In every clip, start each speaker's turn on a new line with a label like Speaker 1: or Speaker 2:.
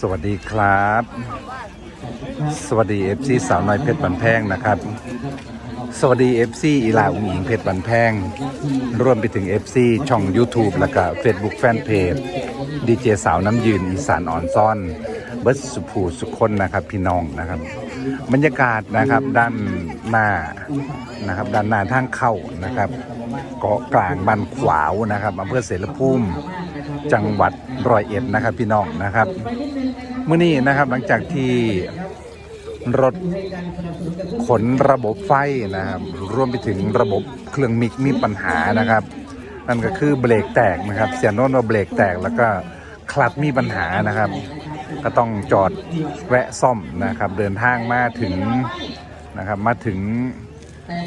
Speaker 1: สวัสดีครับ สวัสดีเอฟซีสาวน้อยเพชรบันแพงนะครับ สวัสดีเอฟซีอีลาอุงหญิงเพชรบันแพงรวมไปถึง FC ช่อง YouTube แล้วก็ Facebook Fanpage ดีเจสาวน้ำยืนอีสานอ่อนซ่อนเบิร์ดสุภูสุคนนะครับพี่น้องนะครับ บรรยากาศนะครับด้านหน้านะครับด้านหน้าทางเข้านะครับ เกาะกลางบันขวาวนะครับอำเภอเสรภูมิ จังหวัดร้อยเอ็ดนะครับพี่น้องนะครับเมื่อนี้นะครับหลังจากที่รถขนระบบไฟนะครับรวมไปถึงระบบเครื่องมิกมีปัญหานะครับ นั่นก็คือเบรกแตกนะครับเสียโน้นว่าเบรกแตกแล้วก็คลัดมีปัญหานะครับ ก็ต้องจอดแวะซ่อมนะครับ เดินทางมาถึงนะครับมาถึง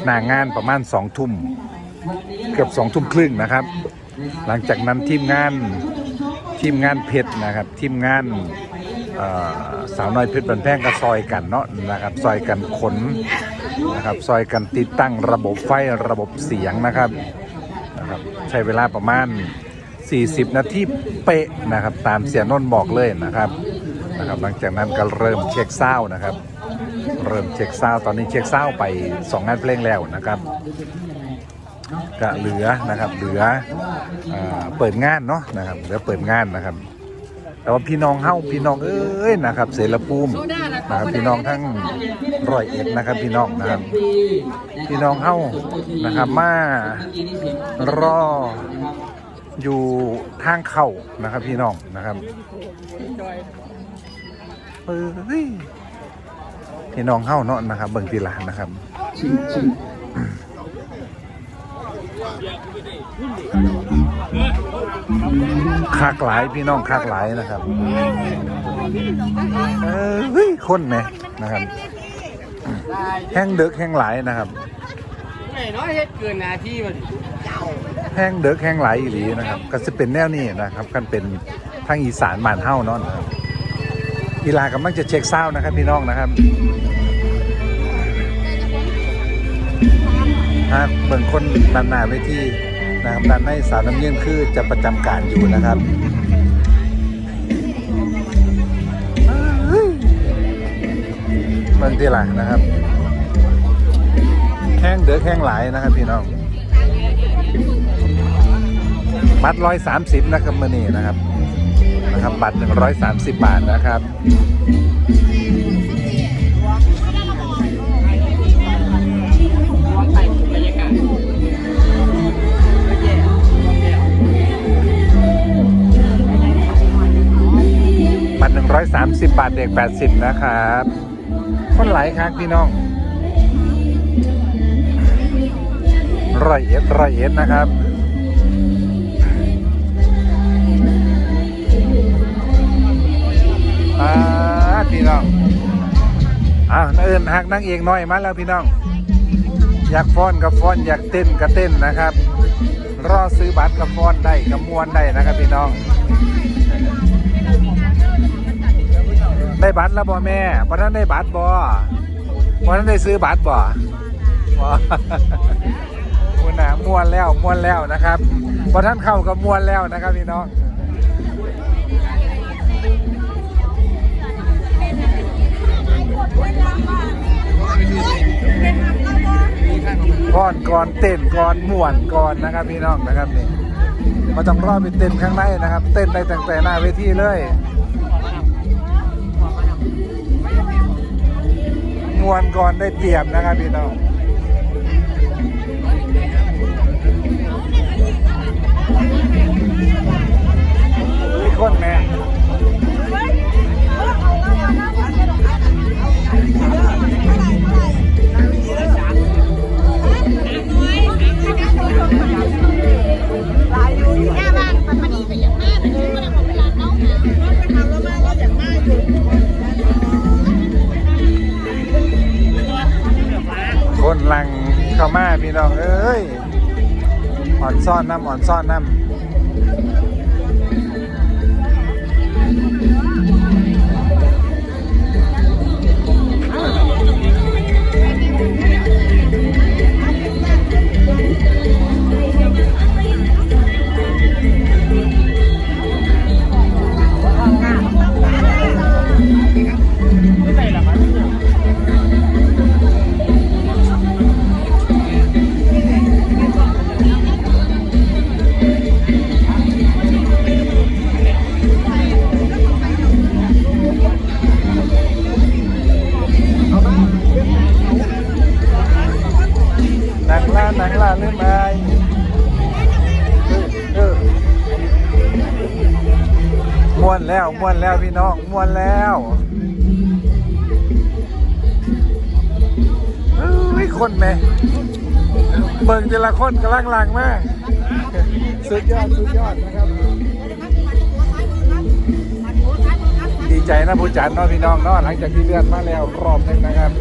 Speaker 1: หน้างานประมาณสองทุ่มเกือบสองทุ่มครึ่งนะครับ หลังจากนั้นทีมงานทีมงานเพชรนะครับทีมงานสาวน้อยเพชรบันแพงก็ซอยกันเนาะนะครับซอยกันขนนะครับซอยกันติดตั้งระบบไฟระบบเสียงนะครับนะครับ ใช้เวลาประมาณ 40 นาทีเป๊ะนะครับตามเสียนนท์บอกเลยนะครับนะครับ หลังจากนั้นก็เริ่มเช็คเศร้านะครับ เริ่มเช็คเศร้าตอนนี้เช็คเศร้าไปสองงานเพลงแล้วนะครับ ก็เหลือนะครับ เหลือเอ่อเปิดงานเนาะนะครับเหลือเปิดงานนะครับ แต่ว่าพี่น้องเฮ้าพี่น้องเอ้ยนะครับ เสรภูมินะครับพี่น้องทั้งร้อยเอ็ดนะครับ พี่น้องนะครับ พี่น้องเฮ้านะครับมารออยู่ทางเข้านะครับ พี่น้องนะครับเอ้ยพี่น้องเฮ้าเนาะนะครับ เบิ่งทีลานนะครับ คากหลายพี่น้องคากหลายนะครับเออเฮ้ยคนไหมนะครับ แห้งเด็กแห้งหลายนะครับ
Speaker 2: ไม่น้อยเฮ็ดเกินหนาที่มัน
Speaker 1: แห้งเด็กแห้งหลายอีหลีนะครับ ก็จะเป็นแนวนี้นะครับกันเป็นทางอีสานบ้านเฮ้าเนาะนะครับอีลากำลังจะเช็คเศร้านะครับ พี่น้องนะครับะเบิ่งคนด้านหน้าเวทีนะครับด้านในสาวน้ำเยื่นคือจะประจำการอยู่นะครับเมืองที่หลังนะครับแห้งเดือแห้งหลายนะครับพี่น้องบัตรร้อยสามสิบนะครับมื่อนี้นะครับนะครับ บัตรหนึ่งร้อยสามสิบบาทนะครับ
Speaker 2: 130 บา
Speaker 1: ทเด็ก 80 นะครับคนไหลครับพี่น้องร้ยเอ็ดร้ยเอ็ดนะครับอ่าพี่น้องอ้าวเอินหักนั่งเอกน้อยมาแล้วพี่น้อง อยากฟ้อนกับฟ้อนอยากเต้นกับเต้นนะครับ รอซื้อบัตรกับฟ้อนได้กับมวนได้นะครับพี่น้อง ได้บัตรแล้วบ่แม่บ่ท่านได้บัตรบ่บ่ท่านได้ซื้อบัตรบ่บ่มวนนะมวนแล้วมวนแล้วนะครับบ่ท่านเข้ากับมวนแล้วนะครับพี่น้องก่อนก่อนเต้นก่อนม่วนก่อนนะครับพี่น้องนะครับนี่มาต้องรอไปเต้นข้างในนะครับ เต้นได้ตั้งแต่หน้าเวทีเลย มวนก่อนได้เปรียบนะครับพี่น้องมีคนแม่ เอ้ยอ่อนซ่อนน้ำอ่อนซ่อนน้ำ ม้วนแล้วม้วนแล้วพี่น้องม้วนแล้วเฮ้ยคนไหมเบิ่งแต่ละคนกำลังหลังมากสุดยอดสุดยอดนะครับ ดีใจนะผู้จัดน้องพี่น้องเนาะหลังจากที่เลือดมาแล้วรอบนึงนะครับ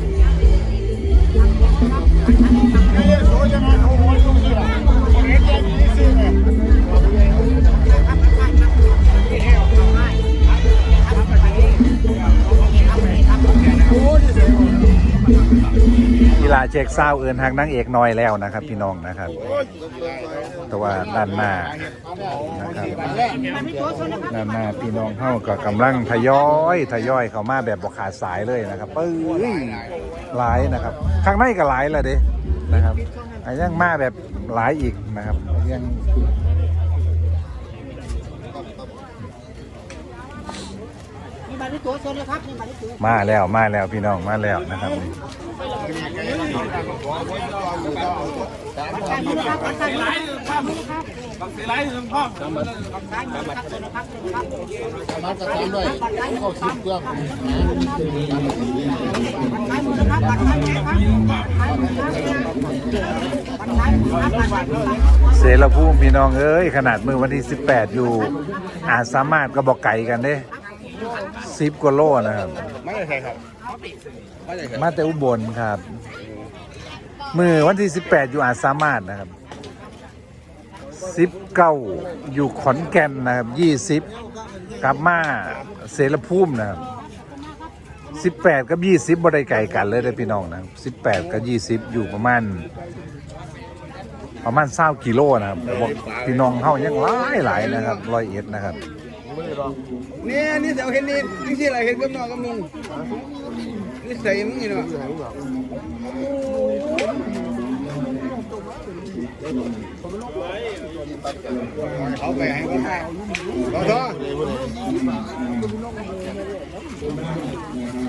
Speaker 1: กีฬาเช็คเศร้าเอินทางนางเอกน้อยแล้วนะครับ พี่น้องนะครับ แต่ว่าด้านหน้านะครับด้านหน้าพี่น้องเข้าก็กำลังทยอยทยอยเข้ามาแบบบกขาดสายเลยนะครับปื้ยหลายนะครับ ข้างในก็หลายแล้วเด้นะครับอะยังมาแบบหลายอีกนะครับยัง
Speaker 3: มีบัตร ที่ตัวโซนเลยครับมีบัตรที่ตัว
Speaker 1: มาแล้วมาแล้วพี่น้องมาแล้วนะครับ
Speaker 3: การนี้นะครับการนี้นะครับบัตรสีไลท์ถึงพ่อบัตรการนี้นะครับโซนนะครับครับ
Speaker 4: มาตรฐานด้วยข้าสิบเครื่อง
Speaker 3: บัตรขายหมดนะครับบัตรขายหมดนะครับขายหมดนะครับบัตรขายหมดนะครับบัตรขายหมดนะครับ
Speaker 1: เสรภูมิพี่น้องเอ้ยขนาดมือวันที่ 18 อยู่อาจสามารถก็บอกไก่กันเด้ สิบกว่าโลนะครับ
Speaker 4: ไม่ได้ใครครับ
Speaker 1: มาแต่อุบลครับ มือวันที่18อยู่อาจสามารถนะครับสิบเก้าอยู่ขอนแก่นนะครับยี่สิบกลับมาเสรภูมินะครับสิบแปดกับยี่สิบบ่ได้ไก่กันเลยได้อพี่น้องนะครับสิบแปดกับยี่สิบอยู่ประมาณประมาณเศร้ากิโลนะครับแต่บอกพี่น้องเขายังหลายหลายนะครับร้อยเอ็ดนะครับ
Speaker 4: นี่นี่เสียวเห็นนี่นี่สิอะไรเห็นกับน้องกับนุ่งนี่ใส่มึงนี่เนาะเขาไปให้คนให้รอทอ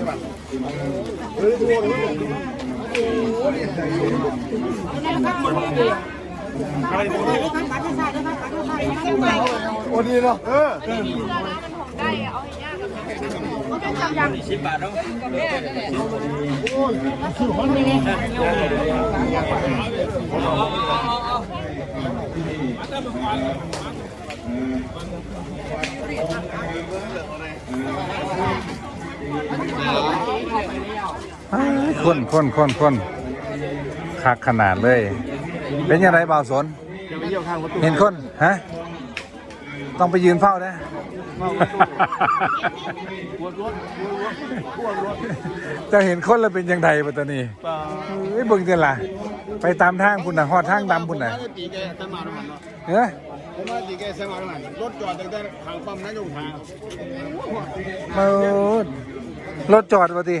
Speaker 3: บัต รที่ใส่นะครับบัตรที่ใส่นะครับ
Speaker 4: โอ้ดีเนาะเออ
Speaker 1: อ้าคนคนคนคนคักขนาดเลย เป็นยังไงบ่าวสน
Speaker 4: จะไปเยี่ยวข้างประตู
Speaker 1: เห็นคนฮะต้องไปยืนเฝ้านะจะเห็นคนแล้วเป็นยังไงปัตตานีเฮ้ยเบิ่งเจล่ะ ไปตามทางพุ่นน่ะฮอดทางดำพุ่นน่ะ
Speaker 4: ตีแกสมาร์ทมันเนาะ
Speaker 1: เฮ้ย
Speaker 4: ผมว่าตีแกสมาร์ทมันรถจอดตั้งแต่ทางปั๊มนายงทาง
Speaker 1: มาดรถจอดปะติ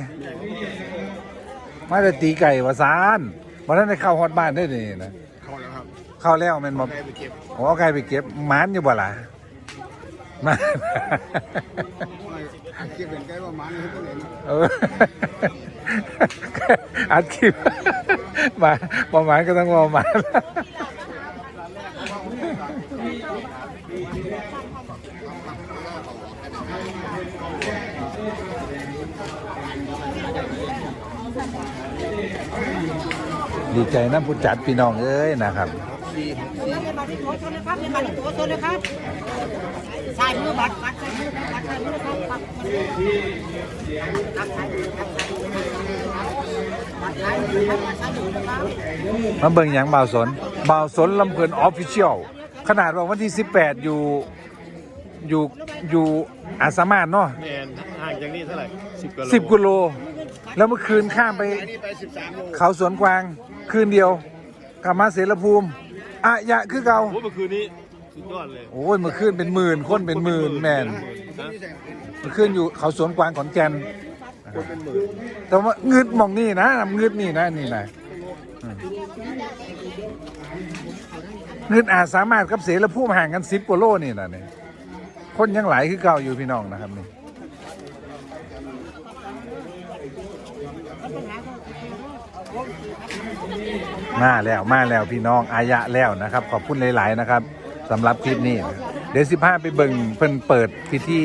Speaker 1: มาแต่ตีไก่วะซานวันนั้นได้เข้าฮอดบ้านได้นี่นะ
Speaker 4: เขาแล้วครับ
Speaker 1: เข้าแล้วแมันบอก
Speaker 4: ไปเก็บ
Speaker 1: โอ้เอาไก่ไปเก็บหมานอยู่บ่ล่ะหมาน
Speaker 4: อัดเก็บเป็นไก่ว่ามันให้ตัวเอง
Speaker 1: เอออัดคลิปมาประมาณก็ต้องประมาณ ดีใจนะผู้จัดพี่น้องเอ้ยนะครับ
Speaker 3: มีบัตรที่ตัวโซนนะครับมีบัตรที่ตัวโซนนะครับใส่มือบัตรบัตรใส่มือบัตรใส่มือครับบัตรครับใส่มือครับบัตรใส่มือครับบัตรใส่มือครับ
Speaker 1: มาเบิ่งอย่างบ่าวสนบ่าวสนลำเพลินออฟฟิเชียลขนาดว่าวันที่ 18 อยู่อยู่อยู่อาสามารถเนาะ
Speaker 4: แมนห่างจากนี่เท่าไหร่สิบกิโล
Speaker 1: สิบกิโล แล้วเมื่อคืนข้ามไป
Speaker 4: อันนี้ไปสิบสามโล
Speaker 1: เขาสวนกวาง คืนเดียวกลับมาเสรภูมิอะยะคือเก่า
Speaker 4: โอ้เมื่อคืนนี้สุดยอดเลย
Speaker 1: โอ้ยเมื่อคืนเป็นหมื่นคนเป็นหมื่นแมนเมื่อคืนอยู่เขาสวนกวางขอนแก่นแต่ว่าเงืดหมองนี่นะเงืดนี่นะนี่นะอืมเงืดอาจสามารถกับเสรภูมิห่างกันสิบกว่าโลนี่นะเนี่ยคนยังหลายคือเก่าอยู่พี่น้องนะครับนี่ มาแล้วมาแล้วพี่น้องอายะแล้วนะครับ ขอบคุณหลาย ๆ นะครับสำหรับคลิปนี้เดี๋ยวสิพาไปเบิ่งเพิ่นเปิดพิธี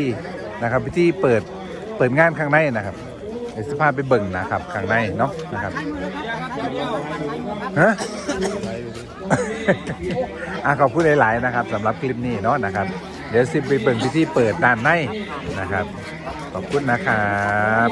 Speaker 1: นะครับ พิธีเปิดเปิดงานข้างในนะครับเดี๋ยวสิพาไปเบิ่งนะครับข้างในเนาะนะครับฮะ อะขอบคุณหลาย ๆ นะครับสำหรับคลิปนี้เนาะนะครับ เดี๋ยวสิไปเบิ่งพิธีเปิดด้านในนะครับ ขอบคุณนะครับ